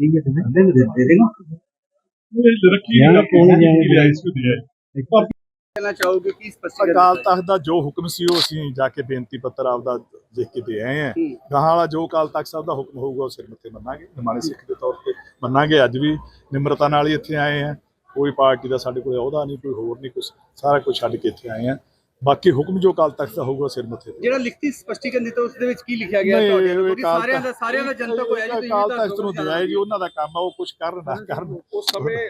ठीक है तुम्हें दे दे दे देगा ਰੱਖੀ ਯਾਰ, ਕੌਣ ਜਾਣੇ? ਲਿਆ ਇਸ ਨੂੰ ਦਿਆ ਕਹਿਣਾ ਚਾਹੋਗੇ ਕੀ ਸਪਸ਼ਟੀਕਰਨ ਅਕਾਲ ਤਖਤ ਦਾ ਜੋ ਹੁਕਮ ਸੀ ਉਹ ਅਸੀਂ ਜਾ ਕੇ ਬੇਨਤੀ ਪੱਤਰ ਆਪਦਾ ਲਿਖ ਕੇ ਦੇ ਆਏ ਹਾਂ ਹੂੰ। ਗਾਹਾਂ ਵਾਲਾ ਜੋ ਅਕਾਲ ਤਖਤ ਸਾਹਿਬ ਦਾ ਹੁਕਮ ਹੋਊਗਾ ਉਹ ਸਿਰ ਮੱਥੇ ਮੰਨਾਂਗੇ ਨਿਮਾਣੇ ਸਿੱਖ ਦੇ ਤੌਰ ਤੇ ਮੰਨਾਂਗੇ ਅੱਜ ਵੀ ਨਿਮਰਤਾ ਨਾਲ ਹੀ ਇੱਥੇ ਆਏ ਹਾਂ ਕੋਈ ਪਾਰਟੀ ਦਾ ਸਾਡੇ ਕੋਲ ਅਹੁਦਾ ਨਹੀਂ ਕੋਈ ਹੋਰ ਨਹੀਂ ਕੁਝ ਸਾਰਾ ਕੁਝ ਛੱਡ ਕੇ ਇੱਥੇ ਆਏ ਹਾਂ ਬਾਕੀ ਹੁਕਮ ਜੋ ਅਕਾਲ ਤਖਤ ਦਾ ਹੋਊਗਾ ਸਿਰ ਮੱਥੇ ਤੇ। ਜਿਹੜਾ ਲਿਖਤੀ ਸਪਸ਼ਟੀਕਰਨ ਦਿੱਤਾ ਉਸ ਦੇ ਵਿੱਚ ਕੀ ਲਿਖਿਆ ਗਿਆ ਤੁਹਾਡੇ? ਕਿਉਂਕਿ ਸਾਰਿਆਂ ਦਾ ਸਾਰਿਆਂ ਦਾ ਜਨਤਕ ਹੋਇਆ ਜੀ ਵੀ ਤਖਤ ਨੂੰ ਦਿਆ ਜੀ ਉਹਨਾਂ ਦਾ ਕੰਮ ਆ ਉਹ ਕੁਝ ਕਰਨ ਨਾ ਕਰਨ। ਉਸ ਸਮੇਂ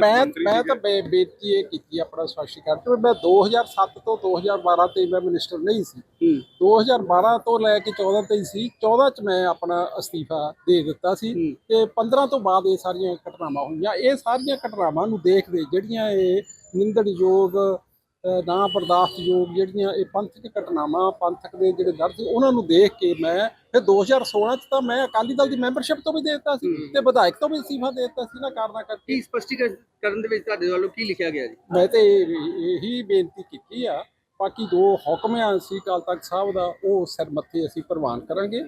ਮੈਂ ਮੈਂ ਤਾਂ ਬੇਨਤੀ ਇਹ ਕੀਤੀ ਆਪਣਾ ਸਪਸ਼ਟੀਕਰਨ ਕਿ ਮੈਂ 2007 ਤੋਂ 2012 ਤੇ ਮੈਂ ਮਿਨਿਸਟਰ ਨਹੀਂ ਸੀ। ਹੂੰ। 2012 ਤੋਂ ਲੈ ਕੇ 14 ਤੱਕ ਸੀ। 14 ਚ ਮੈਂ ਆਪਣਾ ਅਸਤੀਫਾ ਦੇ ਦਿੱਤਾ ਸੀ। ਤੇ 15 ਤੋਂ ਬਾਅਦ ਇਹ ਸਾਰੀਆਂ ਘਟਨਾਵਾਂ ਹੋਈਆਂ। ਇਹ ਸਾਰੀਆਂ ਘਟਨਾਵਾਂ ਨੂੰ ਦੇਖਦੇ ਜਿਹੜੀਆਂ ਇਹ ਨਿੰਦਣਯੋਗ ਨਾ ਬਰਦਾਸ਼ਤਯੋਗ ਜਿਹੜੀਆਂ ਇਹ ਪੰਥਕ ਘਟਨਾਵਾਂ ਪੰਥਕ ਦੇ ਜਿਹੜੇ ਦਰਦ ਸੀ ਉਹਨਾਂ ਨੂੰ ਦੇਖ ਕੇ ਮੈਂ ਫਿਰ 2016 ਚ ਤਾਂ ਮੈਂ ਅਕਾਲੀ ਦਲ ਦੀ ਮੈਂਬਰਸ਼ਿਪ ਤੋਂ ਵੀ ਦੇ ਦਿੱਤਾ ਸੀ। ਤੇ ਵਿਧਾਇਕ ਤੋਂ ਵੀ ਅਸਤੀਫਾ ਦੇ ਦਿੱਤਾ ਸੀ ਨਾ ਕਾਰਨਾ ਕਰਕੇ। ਕੀ ਸਪਸ਼ਟੀਕਰਨ ਕਰਨ ਦੇ ਵਿੱਚ ਤੁਹਾਡੇ ਵੱਲੋਂ ਕੀ ਲਿਖਿਆ ਗਿਆ ਜੀ? ਮੈਂ ਤੇ ਇਹ- ਬੇਨਤੀ ਕੀਤੀ ਆ ਬਾਕੀ ਜੋ ਹੁਕਮ ਆ ਸੀ ਅਕਾਲ ਤਖਤ ਸਾਹਿਬ ਦਾ ਉਹ ਸਿਰ ਮੱਥੇ ਅਸੀਂ ਪ੍ਰਵਾਨ ਕਰਾਂਗੇ।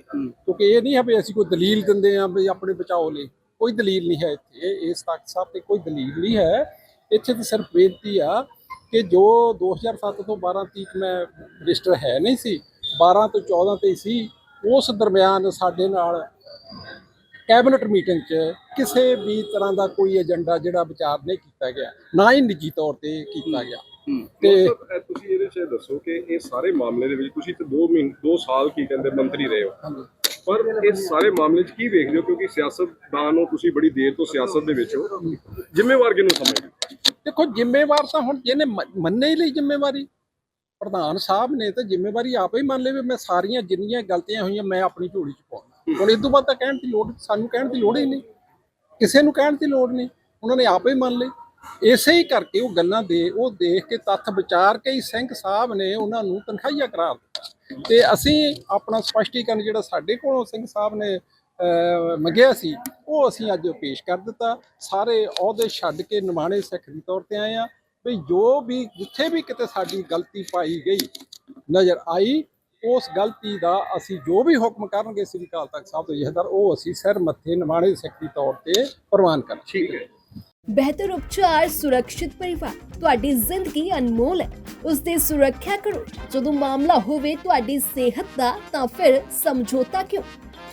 ਕਿਉਂਕਿ ਇਹ ਨਹੀਂ ਹੈ ਵੀ ਅਸੀਂ ਕੋਈ ਦਲੀਲ ਦਿੰਦੇ ਆ ਵੀ ਆਪਣੇ ਬਚਾਓ ਲਈ ਕੋਈ ਦਲੀਲ ਨਹੀਂ ਹੈ ਇੱਥੇ। ਇਸ ਤਖਤ ਸਾਹਿਬ ਤੇ ਕੋਈ ਦਲੀਲ ਨਹੀਂ ਹੈ। ਇੱਥੇ ਤਾਂ ਸਿਰਫ ਬੇਨਤੀ ਆ ਕਿ ਜੋ 2007 ਤੋਂ 12 ਤੱਕ ਮੈਂ ਰਜਿਸਟਰ ਹੈ ਨਹੀਂ ਸੀ 12 ਤੋਂ 14 ਤੇ ਸੀ ਉਸ ਦਰਮਿਆਨ ਸਾਡੇ ਨਾਲ ਕੈਬਨਿਟ ਮੀਟਿੰਗ 'ਚ ਕਿਸੇ ਵੀ ਤਰ੍ਹਾਂ ਦਾ ਕੋਈ ਏਜੰਡਾ ਜਿਹੜਾ ਵਿਚਾਰ ਨਹੀਂ ਕੀਤਾ ਗਿਆ ਨਾ ਹੀ ਨਿੱਜੀ ਤੌਰ ਤੇ ਕੀਤਾ ਗਿਆ। ਤੇ ਤੁਸੀਂ ਇਹਦੇ 'ਚ ਦੱਸੋ ਕਿ ਇਹ ਸਾਰੇ ਮਾਮਲੇ ਦੇ ਵਿੱਚ ਤੁਸੀਂ ਤੇ 2 ਮਹੀਨੇ 2 ਸਾਲ ਕੀ ਕਹਿੰਦੇ ਮੰਤਰੀ ਰਹੇ ਹੋ। ਪਰ ਇਸ ਸਾਰੇ ਮਾਮਲੇ 'ਚ ਕੀ ਵੇਖਦੇ ਹੋ ਕਿਉਂਕਿ ਸਿਆਸਤਦਾਨ ਹੋ ਤੁਸੀਂ ਬੜੀ ਦੇਰ ਤੋਂ ਸਿਆਸਤ ਦੇ ਵਿੱਚ ਹੋ। ਜ਼ਿੰਮੇਵਾਰ ਕਿਹਨੂੰ ਸਮਝਦੇ? ਦੇਖੋ, ਜ਼ਿੰਮੇਵਾਰ ਤਾਂ ਹੁਣ ਜਿਹਨੇ ਮੰਨੇ ਹੀ ਲਈ ਜ਼ਿੰਮੇਵਾਰੀ। ਪ੍ਰਧਾਨ ਸਾਹਿਬ ਨੇ ਤਾਂ ਜ਼ਿੰਮੇਵਾਰੀ ਆਪੇ ਹੀ ਮੰਨ ਲਈ ਵੀ ਮੈਂ ਸਾਰੀਆਂ ਜਿੰਨੀਆਂ ਗਲਤੀਆਂ ਹੋਈਆਂ ਮੈਂ ਆਪਣੀ ਝੋਲੀ ਚ ਪਾਉਣਾ। ਹੁਣ ਇਸ ਤੋਂ ਬਾਅਦ ਤਾਂ ਕਹਿਣ ਦੀ ਲੋੜ, ਸਾਨੂੰ ਕਹਿਣ ਦੀ ਲੋੜ ਹੀ ਨਹੀਂ। ਕਿਸੇ ਨੂੰ ਕਹਿਣ ਦੀ ਲੋੜ ਨਹੀਂ। ਉਹਨਾਂ ਨੇ ਆਪੇ ਹੀ ਮੰਨ ਲਈ ਇਸੇ ਹੀ ਕਰਕੇ ਉਹ ਗੱਲਾਂ ਦੇ, ਉਹ ਦੇਖ ਕੇ ਤੱਥ ਵਿਚਾਰ ਕੇ ਹੀ ਸਿੰਘ ਸਾਹਿਬ ਨੇ ਉਹਨਾਂ ਨੂੰ ਤਨਖਾਹੀਆ ਕਰਾਰ ਦਿੱਤਾ। ਤੇ ਅਸੀਂ ਆਪਣਾ ਸਪਸ਼ਟੀਕਰਨ ਜਿਹੜਾ ਸਾਡੇ ਕੋਲੋਂ ਸਿੰਘ ਸਾਹਿਬ ਨੇ ਮੰਗਿਆ ਸੀ ਉਹ ਅਸੀਂ ਅੱਜ ਪੇਸ਼ ਕਰ ਦਿੱਤਾ। ਸਾਰੇ ਅਹੁਦੇ ਛੱਡ ਕੇ ਨਿਮਾਣੇ ਸਿੱਖ ਦੀ ਤੌਰ ਤੇ ਆਏ ਆ ਵੀ ਜੋ ਵੀ ਜਿੱਥੇ ਵੀ ਕਿਤੇ ਸਾਡੀ ਗਲਤੀ ਪਾਈ ਗਈ ਨਜ਼ਰ ਆਈ ਉਸ ਗਲਤੀ ਦਾ ਅਸੀਂ ਜੋ ਵੀ ਹੁਕਮ ਕਰਨਗੇ ਸ੍ਰੀ ਅਕਾਲ ਤਖਤ ਸਾਹਿਬ ਦੇ ਜਹਦਰ ਉਹ ਅਸੀਂ ਸਿਰ ਮੱਥੇ ਨਿਮਾਣੇ ਸਿੱਖ ਦੀ ਤੌਰ ਤੇ ਪ੍ਰਵਾਨ ਕਰਾਂਗੇ। ਠੀਕ ਹੈ। ਬਿਹਤਰ ਉਪਚਾਰ ਸੁਰੱਖਿਅਤ ਪਰਿਵਾਰ ਤੁਹਾਡੀ ਜ਼ਿੰਦਗੀ ਅਨਮੋਲ ਹੈ। ਉਸ ਦੀ ਸੁਰੱਖਿਆ ਕਰੋ। ਜਦੋਂ ਮਾਮਲਾ ਹੋਵੇ ਤੁਹਾਡੀ ਸਿਹਤ ਦਾ ਤਾਂ ਫਿਰ ਸਮਝੌਤਾ ਕਿਉਂ?